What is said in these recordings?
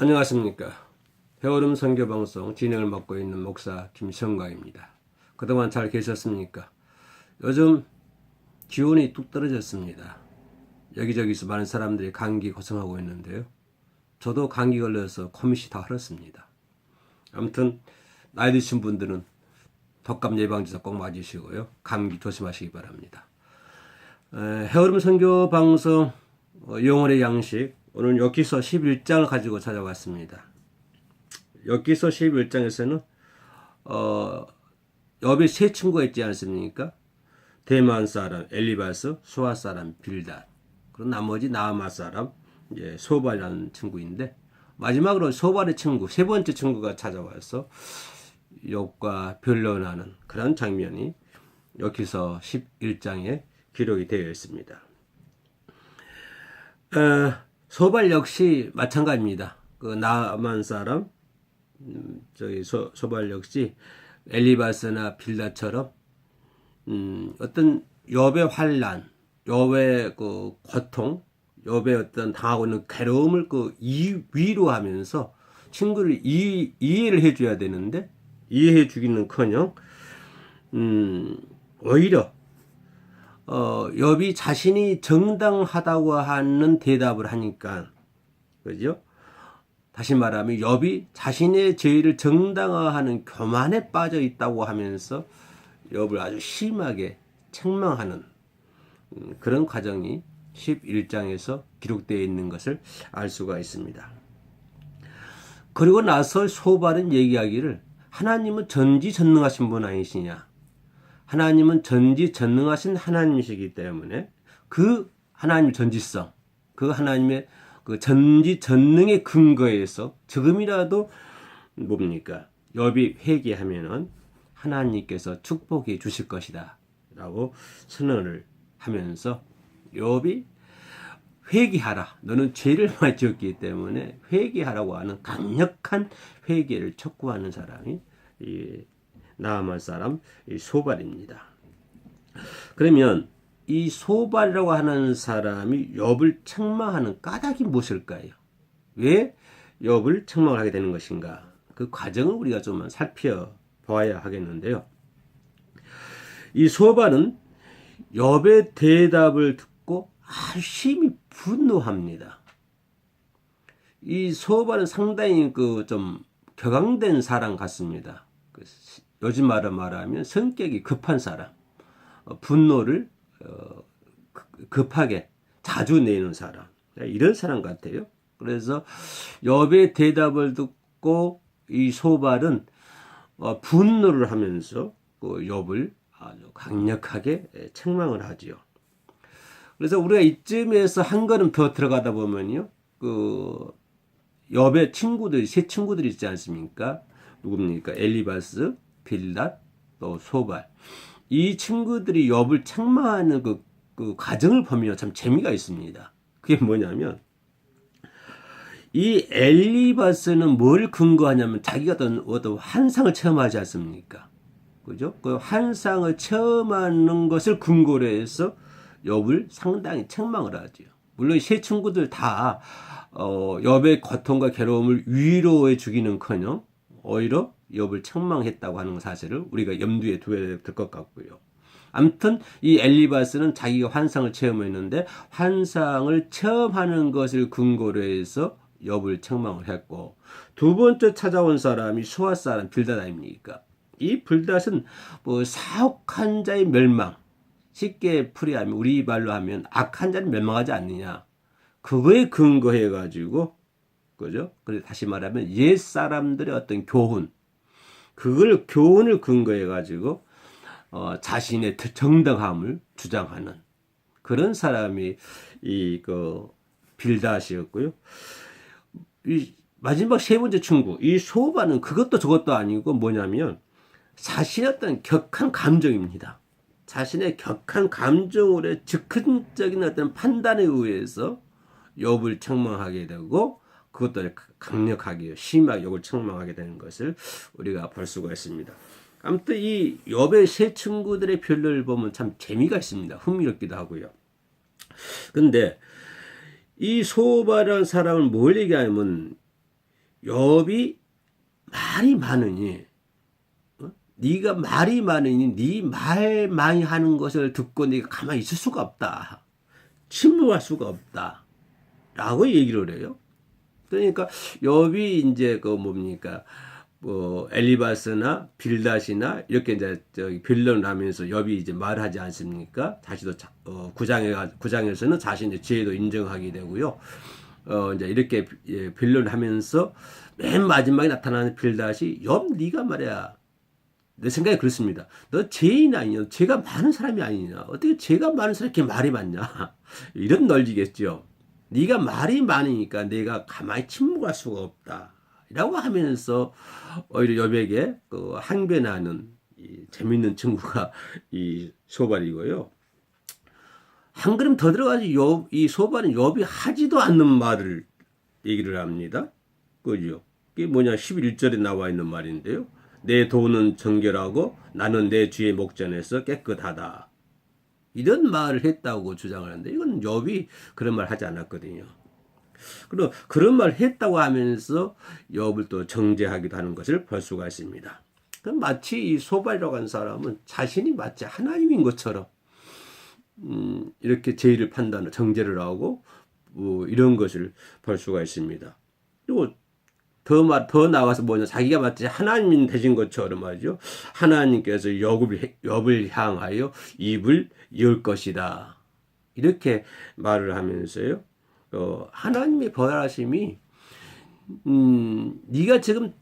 안녕하십니까. 해오름 선교방송 진행을 맡고 있는 목사 김성광입니다. 그동안 잘 계셨습니까? 요즘 기온이 뚝 떨어졌습니다. 여기저기서 많은 사람들이 감기 고생하고 있는데요. 저도 감기 걸려서 코밑이 다 흘렀습니다. 아무튼 나이 드신 분들은 독감 예방주사 꼭 맞으시고요. 감기 조심하시기 바랍니다. 에, 해오름 선교 방송 어, 영혼의 양식 오늘 여기서 11장을 가지고 찾아왔습니다. 여기서 11장에서는 어, 여비 세 친구가 있지 않습니까? 대만 사람 엘리바스, 수아 사람 빌닷, 그리고 나머지 나아마 사람 이제 소발이라는 친구인데 마지막으로 소발의 친구 세 번째 친구가 찾아와서 욥과 변론하는 그런 장면이 여기서 11장에 기록이 되어 있습니다. 어, 소발 역시 마찬가지입니다. 그 나만 사람 음, 저기 소, 소발 역시 엘리바스나 빌다처럼 음, 어떤 욥의 환란, 욥의 그 고통, 욥의 어떤 당하고 있는 괴로움을 그 이, 위로하면서 친구를 이, 이해를 해줘야 되는데 이해해 주기는커녕 음, 오히려 어, 욥이 자신이 정당하다고 하는 대답을 하니까 그죠? 다시 말하면 욥이 자신의 죄를 정당화하는 교만에 빠져 있다고 하면서 욥을 아주 심하게 책망하는 음, 그런 과정이 11장에서 기록되어 있는 것을 알 수가 있습니다. 그리고 나서 소발은 얘기하기를 하나님은 전지전능하신 분 아니시냐? 하나님은 전지 전능하신 하나님이시기 때문에 그 하나님 전지성, 그 하나님의 그 전지 전능의 근거에서 조금이라도 뭡니까? 엽이 회개하면은 하나님께서 축복해 주실 것이다라고 선언을 하면서 엽이 회개하라. 너는 죄를 많이 지었기 때문에 회개하라고 하는 강력한 회개를 촉구하는 사람이 이 나아만 사람 이 소발입니다. 그러면 이 소발이라고 하는 사람이 욥을 책망하는 까닭이 무엇일까요? 왜 욥을 책망을 하게 되는 것인가? 그 과정을 우리가 좀 살펴봐야 하겠는데요. 이 소발은 욥의 대답을 듣고 아주 심히 분노합니다. 이 소발은 상당히 그 좀 격앙된 사람 같습니다. 그 요즘 말로 말하면 성격이 급한 사람, 어, 분노를 어, 급하게 자주 내는 사람, 이런 사람 같아요. 그래서 엽의 대답을 듣고 이 소발은 어, 분노를 하면서 그 엽을 아주 강력하게 책망을 하지요. 그래서 우리가 이쯤에서 한 걸음 더 들어가다 보면요, 그 엽의 친구들, 세 친구들이 있지 않습니까? 누굽니까? 엘리바스, 빌닷, 또 소발. 이 친구들이 엽을 책망하는 그, 그 과정을 보면 참 재미가 있습니다. 그게 뭐냐면 이 엘리바스는 뭘 근거하냐면 자기가 어떤, 어떤 환상을 체험하지 않습니까? 그죠? 그 환상을 체험하는 것을 근거로 해서 엽을 상당히 책망을 하죠. 물론 세 친구들 다 어, 엽의 고통과 괴로움을 위로해 주기는커녕 오히려 욥을 책망했다고 하는 사실을 우리가 염두에 두어야 될 것 같고요. 아무튼 이 엘리바스는 자기가 환상을 체험했는데 환상을 체험하는 것을 근거로 해서 욥을 책망을 했고 두 번째 찾아온 사람이 수아 사람 빌닷 아닙니까? 이 빌닷은 뭐 사옥한 자의 멸망 쉽게 풀이하면 우리 말로 하면 악한 자는 멸망하지 않느냐 그거에 근거해 가지고 그죠? 그래 다시 말하면 옛 사람들의 어떤 교훈 그걸 교훈을 근거해 가지고 어, 자신의 정당함을 주장하는 그런 사람이 이 그 빌다시였고요. 이 마지막 세 번째 친구 이 소바는 그것도 저것도 아니고 뭐냐면 자신의 어떤 격한 감정입니다. 자신의 격한 감정으로 즉흥적인 어떤 판단에 의해서 욥을 책망하게 되고 그것도 강력하게 심하게 욕을 책망하게 되는 것을 우리가 볼 수가 있습니다. 아무튼 이 욥의 세 친구들의 별을 보면 참 재미가 있습니다. 흥미롭기도 하고요. 근데 이 소바라는 사람은 뭘 얘기하냐면 욥이 말이 많으니 어? 네가 말이 많으니 네 말 많이 하는 것을 듣고 네가 가만히 있을 수가 없다. 침묵할 수가 없다. 라고 얘기를 해요. 그러니까 욥이 이제 그 뭡니까? 뭐 엘리바스나 빌닷이나 이렇게 이제 저기 빌런을 하면서 욥이 이제 말하지 않습니까? 자, 어, 구장에 구장에서는 자신의 죄도 인정하게 되고요. 어 이제 이렇게 예, 빌런을 하면서 맨 마지막에 나타나는 빌닷이 욥 네가 말이야. 내 생각에 그렇습니다. 너 죄인 아니냐? 죄가 많은 사람이 아니냐? 어떻게 죄가 많은 사람이 이렇게 말이 많냐? 이런 널리겠죠. 네가 말이 많으니까 내가 가만히 침묵할 수가 없다. 라고 하면서 오히려 여백에 그 항변하는 이 재밌는 친구가 이 소발이고요. 한 걸음 더 들어가서 요, 이 소발은 욥이 하지도 않는 말을 얘기를 합니다. 그죠? 그게 뭐냐? 11절에 나와 있는 말인데요. 내 돈은 정결하고 나는 내 주의 목전에서 깨끗하다. 이런 말을 했다고 주장을 하는데 이건 욥이 그런 말 하지 않았거든요. 그리고 그런 말 했다고 하면서 욥을 또 정죄하기도 하는 것을 볼 수가 있습니다. 그럼 마치 이 소발이라고 하는 사람은 자신이 마치 하나님인 것처럼 음, 이렇게 죄를 판단을 정죄를 하고 뭐 이런 것을 볼 수가 있습니다. 그리고 더, 말, 더 나와서 뭐냐, 자기가 마치 하나님 되신 것처럼 말이죠. 하나님께서 욥을, 욥을 향하여 입을 열 것이다. 이렇게 말을 하면서요. 어, 하나님의 벌하심이 음, 네가 지금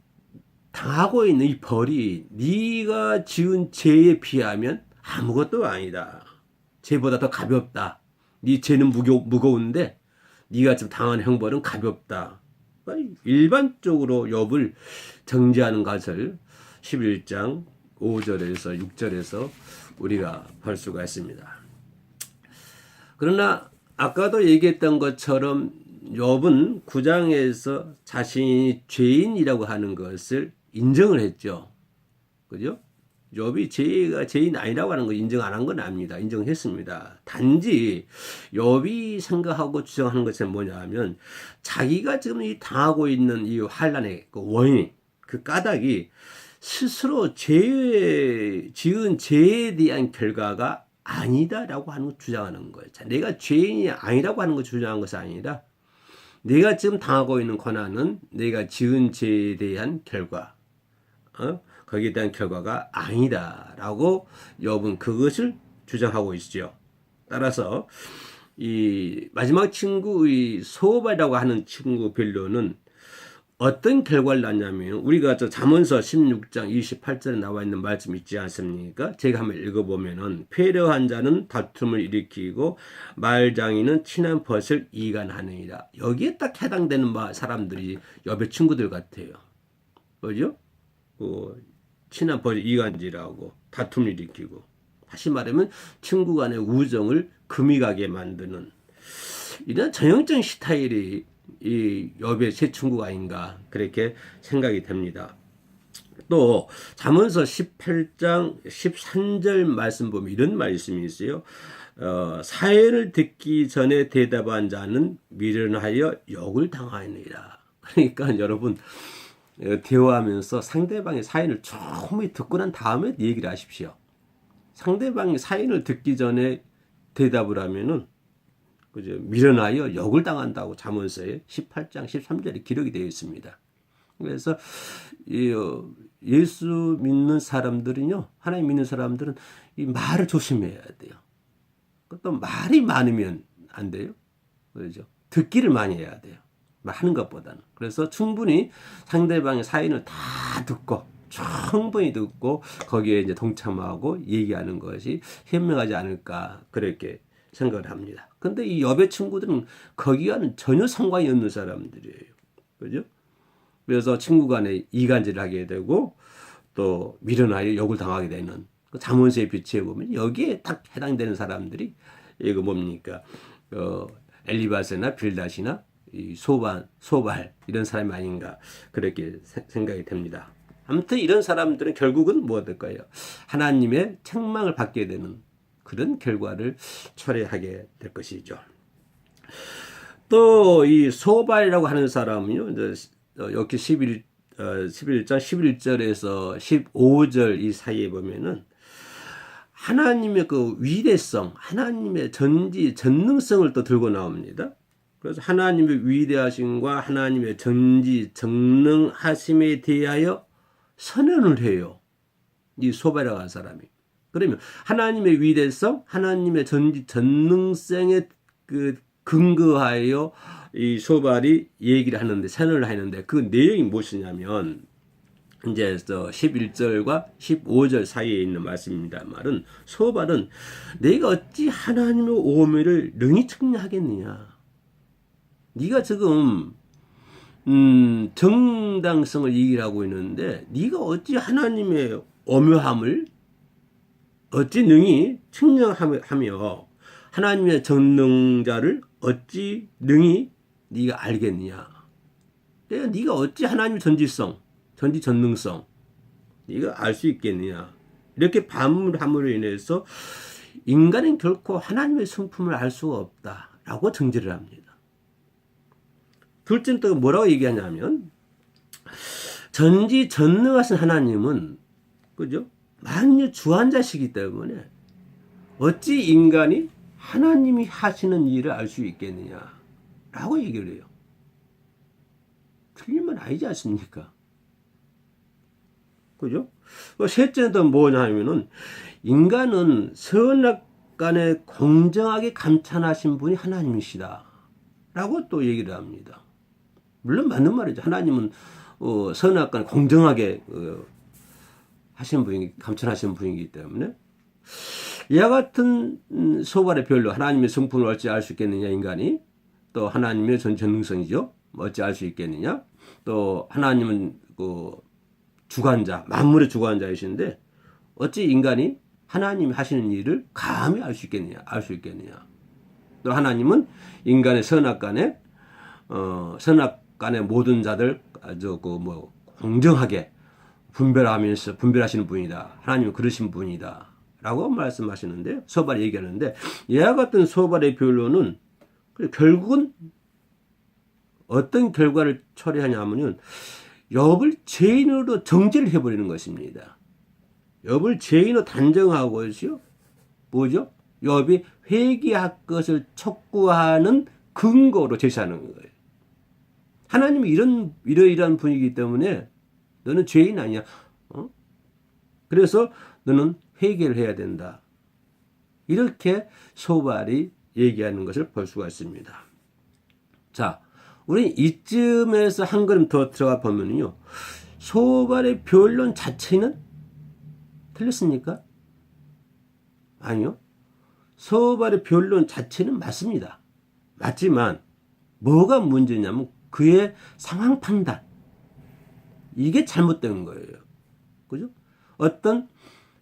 당하고 있는 이 벌이 네가 지은 죄에 비하면 아무것도 아니다. 죄보다 더 가볍다. 네 죄는 무거, 무거운데 네가 지금 당한 형벌은 가볍다. 일반적으로 욥을 정죄하는 것을 11장 5절에서 6절에서 우리가 볼 수가 있습니다. 그러나 아까도 얘기했던 것처럼 욥은 9장에서 자신이 죄인이라고 하는 것을 인정을 했죠. 그죠? 욥이 죄가 죄인 아니라고 하는 거 인정 안 한 건 아닙니다. 인정했습니다. 단지 욥이 생각하고 주장하는 것은 뭐냐면 자기가 지금 이 당하고 있는 이 환란의 그 원인, 그 까닭이 스스로 죄 지은 죄에 대한 결과가 아니다라고 하는 걸 주장하는 거예요. 자, 내가 죄인이 아니라고 하는 걸 주장한 것이 아니라 내가 지금 당하고 있는 고난은 내가 지은 죄에 대한 결과, 어? 거기에 대한 결과가 아니다라고 욥은 그것을 주장하고 있죠. 따라서 이 마지막 친구 이 소발이라고 하는 친구 별로는 어떤 결과를 낳냐면 우리가 저 잠언서 16장 28절에 나와 있는 말씀 있지 않습니까? 제가 한번 읽어보면은 패려한 자는 다툼을 일으키고 말장이는 친한 벗을 이간하느니라. 여기에 딱 해당되는 사람들이 여배 친구들 같아요. 뭐죠? 그 친한 벗을 이간질하고 다툼을 일으키고 다시 말하면 친구 간의 우정을 금이 가게 만드는 이런 전형적인 스타일이 이 욥의 새 친구가 아닌가 그렇게 생각이 됩니다. 또 잠언서 18장 13절 말씀 보면 이런 말씀이 있어요. 어, 사연을 듣기 전에 대답한 자는 미련하여 욕을 당하느니라. 그러니까 여러분 어, 대화하면서 상대방의 사연을 조금 듣고 난 다음에 얘기를 하십시오. 상대방의 사연을 듣기 전에 대답을 하면은 그죠? 미련하여 역을 당한다고 잠언서에 18장 13절에 기록이 되어 있습니다. 그래서 이 어, 예수 믿는 사람들은요, 하나님 믿는 사람들은 이 말을 조심해야 돼요. 또 말이 많으면 안 돼요. 그렇죠? 듣기를 많이 해야 돼요. 하는 것보다는. 그래서 충분히 상대방의 사연을 다 듣고 충분히 듣고 거기에 이제 동참하고 얘기하는 것이 현명하지 않을까 그렇게 생각을 합니다. 근데 이 여배 친구들은 거기와는 전혀 상관이 없는 사람들이에요. 그죠? 그래서 친구 간에 이간질을 하게 되고 또 미련하여 욕을 당하게 되는 그 자문서에 비추해 보면 여기에 딱 해당되는 사람들이 이거 뭡니까? 어, 엘리바스나 빌닷이나 이 소반, 소발 이런 사람이 아닌가 그렇게 생각이 됩니다. 아무튼 이런 사람들은 결국은 뭐 될까요? 하나님의 책망을 받게 되는 그런 결과를 초래하게 될 것이죠. 또 이 소발이라고 하는 사람은요, 이제 어, 여기 11, 어, 11장 11절에서 15절 이 사이에 보면은 하나님의 그 위대성, 하나님의 전지, 전능성을 또 들고 나옵니다. 그래서 하나님의 위대하심과 하나님의 전지, 전능하심에 대하여 선언을 해요. 이 소바라고 한 사람이. 그러면 하나님의 위대성, 하나님의 전지, 전능성에 그 근거하여 이 소발이 얘기를 하는데, 선언을 하는데 그 내용이 무엇이냐면 이제 저 11절과 15절 사이에 있는 말씀입니다. 말은 소발은 내가 어찌 하나님의 오매를 능히 측량하겠느냐. 네가 지금 음, 정당성을 얘기를 하고 있는데 네가 어찌 하나님의 오묘함을 어찌 능히 측량하며 하나님의 전능자를 어찌 능히 네가 알겠느냐. 내가 네가 어찌 하나님의 전지성 전지 전능성 네가 알 수 있겠느냐 이렇게 반문함으로 인해서 인간은 결코 하나님의 성품을 알 수가 없다라고 정지를 합니다. 둘째는 또 뭐라고 얘기하냐면 전지 전능하신 하나님은 그죠? 만유 주한자시기 때문에 어찌 인간이 하나님이 하시는 일을 알 수 있겠느냐라고 얘기를 해요. 틀리면 아니지 않습니까? 그죠? 셋째는 뭐냐 하면은 인간은 선악 간에 공정하게 감찬하신 분이 하나님이시다. 라고 또 얘기를 합니다. 물론 맞는 말이죠. 하나님은 어, 선악간에 공정하게 어, 하신 분이 감천하신 분이기 때문에 이와 같은 음, 소발의 별로 하나님의 성품을 어찌 알 수 있겠느냐 인간이 또 하나님의 전 전능성이죠. 어찌 알 수 있겠느냐 또 하나님은 그 주관자, 만물의 주관자이신데 어찌 인간이 하나님이 하시는 일을 감히 알 수 있겠느냐, 알 수 있겠느냐. 또 하나님은 인간의 선악간에 어, 선악 간의 모든 자들 아주 그뭐 공정하게 분별하면서 분별하시는 분이다. 하나님은 그러신 분이다. 라고 말씀하시는데 소발 얘기하는데 이와 같은 소발의 변론은 결국은 어떤 결과를 처리하냐면은 엽을 죄인으로 정죄를 해버리는 것입니다. 엽을 죄인으로 단정하고요. 뭐죠? 엽이 회개할 것을 촉구하는 근거로 제시하는 거예요. 하나님이 이런 이러이러한 분이기 때문에 너는 죄인 아니야. 어? 그래서 너는 회개를 해야 된다. 이렇게 소발이 얘기하는 것을 볼 수가 있습니다. 자, 우리 이쯤에서 한 걸음 더 들어가 보면요. 소발의 변론 자체는 틀렸습니까? 아니요. 소발의 변론 자체는 맞습니다. 맞지만 뭐가 문제냐면 그의 상황 판단. 이게 잘못된 거예요. 그죠? 어떤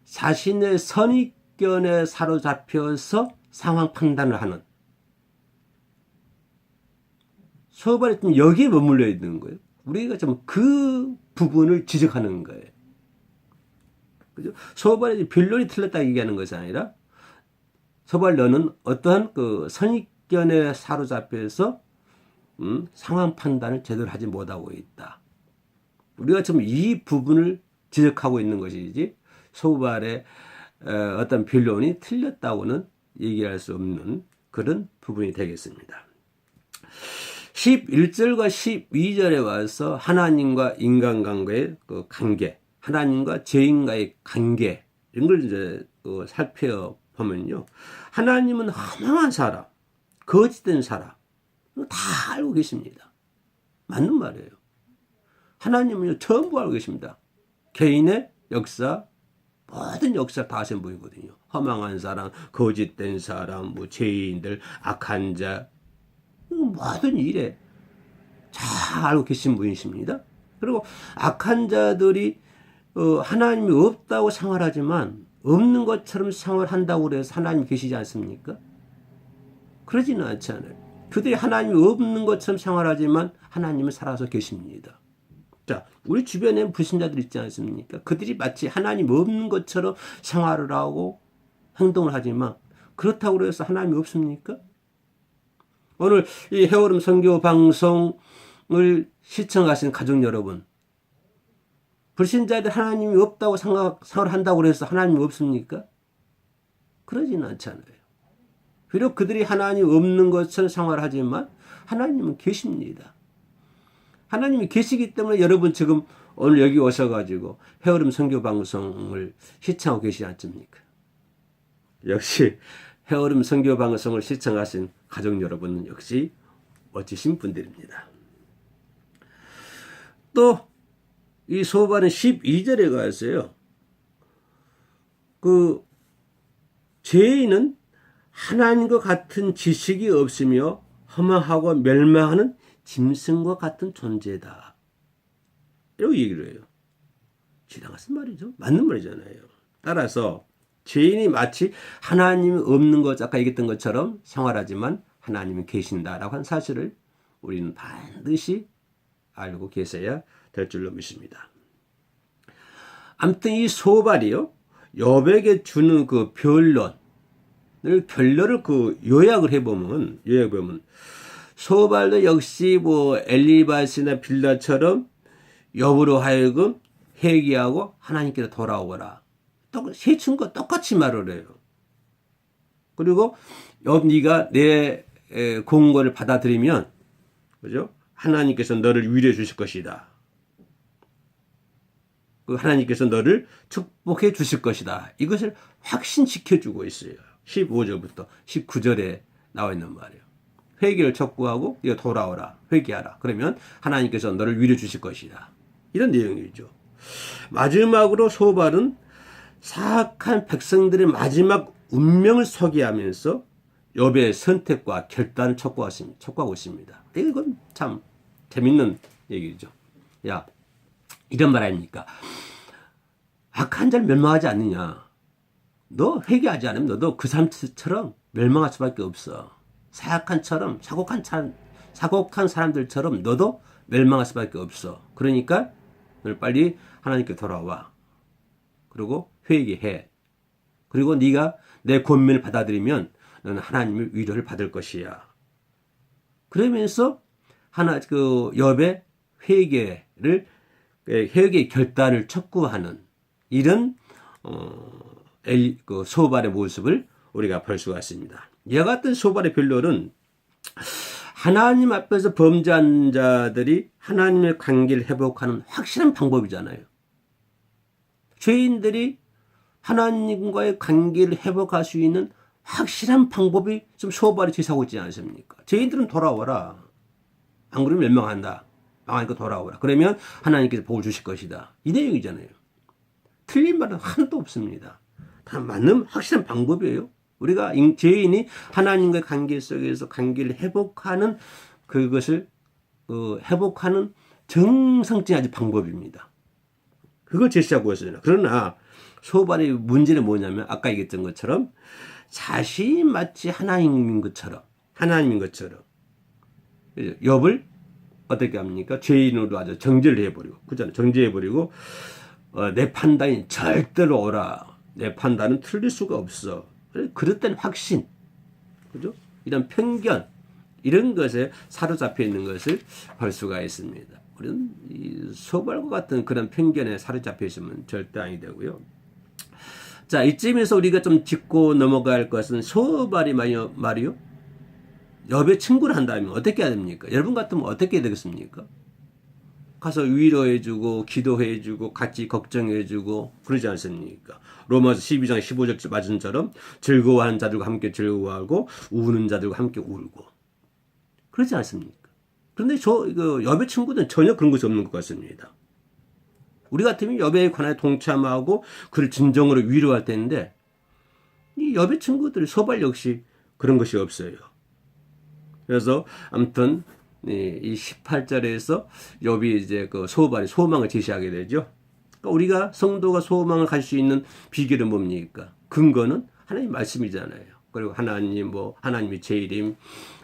자신의 선입견에 사로잡혀서 상황 판단을 하는 소발이 좀 여기에 머물러 있는 거예요. 우리가 좀 그 부분을 지적하는 거예요. 그죠? 소발이 변론이 틀렸다 얘기하는 것이 아니라 소발 너는 어떠한 그 선입견에 사로잡혀서 음, 상황 판단을 제대로 하지 못하고 있다. 우리가 지금 이 부분을 지적하고 있는 것이지 소발의 어떤 변론이 틀렸다고는 얘기할 수 없는 그런 부분이 되겠습니다. 11절과 12절에 와서 하나님과 인간관계의 그 관계, 하나님과 죄인과의 관계, 이런 걸 이제 그 살펴보면요. 하나님은 허망한 사람, 거짓된 사람, 다 알고 계십니다. 맞는 말이에요. 하나님은 전부 알고 계십니다. 개인의 역사, 모든 역사 다 아시는 분이거든요. 허망한 사람, 거짓된 사람, 뭐 죄인들, 악한 자, 모든 일에 잘 알고 계신 분이십니다. 그리고 악한 자들이 어, 하나님이 없다고 생활하지만 없는 것처럼 생활한다고 그래서 하나님이 계시지 않습니까? 그러지는 않잖아요. 그들이 하나님이 없는 것처럼 생활하지만 하나님은 살아서 계십니다. 자, 우리 주변에 불신자들 있지 않습니까? 그들이 마치 하나님 없는 것처럼 생활을 하고 행동을 하지만 그렇다고 해서 하나님이 없습니까? 오늘 이 해오름 선교 방송 시청하신 가족 여러분, 불신자들 하나님이 없다고 생각, 생각을 한다고 해서 하나님이 없습니까? 그러지는 않잖아요. 비록 그들이 하나님 없는 것을 생활하지만 하나님은 계십니다. 하나님이 계시기 때문에 여러분 지금 오늘 여기 오셔가지고 헤어름 선교 방송을 시청하고 계시지 않습니까? 역시 헤어름 선교 방송을 시청하신 가족 여러분은 역시 멋지신 분들입니다. 또 이 소반은 12절에 가서요. 그 죄인은 하나님과 같은 지식이 없으며 허망하고 멸망하는 짐승과 같은 존재다. 이렇게 얘기를 해요. 지나갔은 말이죠. 맞는 말이잖아요. 따라서 죄인이 마치 하나님이 없는 것, 아까 얘기했던 것처럼 생활하지만 하나님이 계신다라고 한 사실을 우리는 반드시 알고 계셔야 될 줄로 믿습니다. 아무튼 이 소발이요. 여백에 주는 그 변론 을 결론을 그 요약을 해보면 요약해보면 소발도 역시 뭐 엘리바스나 빌라처럼 여부로 하여금 회개하고 하나님께로 돌아오거라. 똑세 친구가 똑같이 말을 해요. 그리고 여 네가 내 공고를 받아들이면 그죠? 하나님께서 너를 위로해 주실 것이다. 그 하나님께서 너를 축복해 주실 것이다. 이것을 확신 지켜주고 있어요. 15절부터 19절에 나와 있는 말이에요. 회개를 촉구하고 돌아오라. 회개하라. 그러면 하나님께서 너를 위로해 주실 것이다. 이런 내용이죠. 마지막으로 소발은 사악한 백성들의 마지막 운명을 소개하면서 여배의 선택과 결단을. 촉구하고 있습니다. 이건 참 재밌는 얘기죠. 야, 이런 말 아닙니까? 악한 자를 멸망하지 않느냐. 너 회개하지 않으면 너도 그 사람처럼 멸망할 수밖에 없어. 사악한처럼 사곡한 사, 사곡한 사람들처럼 너도 멸망할 수밖에 없어. 그러니까 너 빨리 하나님께 돌아와. 그리고 회개해. 그리고 네가 내 권면을 받아들이면 너는 하나님의 위로를 받을 것이야. 그러면서 하나 그 여배 회개를 회개 결단을 촉구하는 이런 어, 엘, 그 소발의 모습을 우리가 볼 수가 있습니다. 이와 같은 소발의 변론은 하나님 앞에서 범죄한 자들이 하나님의 관계를 회복하는 확실한 방법이잖아요. 죄인들이 하나님과의 관계를 회복할 수 있는 확실한 방법이 좀 소발이 제시하고 있지 않습니까? 죄인들은 돌아와라. 안 그러면 멸망한다. 망하니까 돌아오라. 그러면 하나님께서 복을 주실 것이다. 이 내용이잖아요. 틀린 말은 하나도 없습니다. 다 맞는 확실한 방법이에요. 우리가 죄인이 하나님과의 관계 속에서 관계를 회복하는 그것을 어, 회복하는 정상적인 아주 방법입니다. 그걸 제시하고 있어요. 그러나 소발의 문제는 뭐냐면 아까 얘기했던 것처럼 자신이 마치 하나님인 것처럼 하나님인 것처럼 엽을 어떻게 합니까? 죄인으로 아주 정죄를 해버리고 그잖아요. 정죄해버리고 어, 내 판단이 절대로 옳아. 내 판단은 틀릴 수가 없어. 그릇된 확신, 그죠? 이런 편견, 이런 것에 사로잡혀 있는 것을 볼 수가 있습니다. 우리는 이 소발과 같은 그런 편견에 사로잡혀 있으면 절대 아니 되고요. 자, 이쯤에서 우리가 좀 짚고 넘어갈 것은 소발이 말이요, 말이요. 여배 친구를 한다면 어떻게 해야 됩니까? 여러분 같으면 어떻게 해야 되겠습니까? 가서 위로해주고 기도해주고 같이 걱정해주고 그러지 않습니까? 로마서 12장 15절 말씀처럼 즐거워하는 자들과 함께 즐거워하고 우는 자들과 함께 울고 그러지 않습니까? 그런데 저 이거 여배 친구들은 전혀 그런 것이 없는 것 같습니다. 우리 같으면 여배에 관하여 동참하고 그를 진정으로 위로할 텐데 이 여배 친구들 소발 역시 그런 것이 없어요. 그래서 아무튼 이 18절에서 욥이 이제 그 소발이 소망을 제시하게 되죠. 그러니까 우리가 성도가 소망을 가질 수 있는 비결은 뭡니까? 근거는 하나님 말씀이잖아요. 그리고 하나님 뭐 하나님의 재림,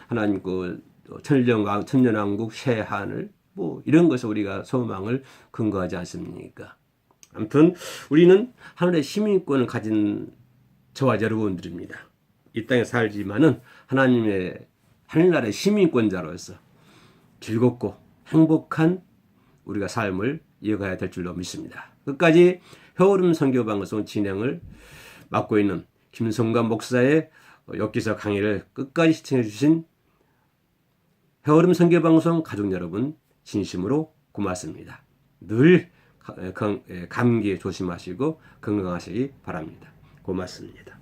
하나님 그 천년왕 천년왕국 새 하늘 뭐 이런 것을 우리가 소망을 근거하지 않습니까? 아무튼 우리는 하늘의 시민권을 가진 저와 여러분들입니다. 이 땅에 살지만은 하나님의 하늘나라의 시민권자로서 즐겁고 행복한 우리가 삶을 이어가야 될 줄로 믿습니다. 끝까지 효름 선교 방송 진행을 맡고 있는 김성관 목사의 엽기서 강의를 끝까지 시청해 주신 효름 선교 방송 가족 여러분 진심으로 고맙습니다. 늘 가- 감- 감기 조심하시고 건강하시기 바랍니다. 고맙습니다.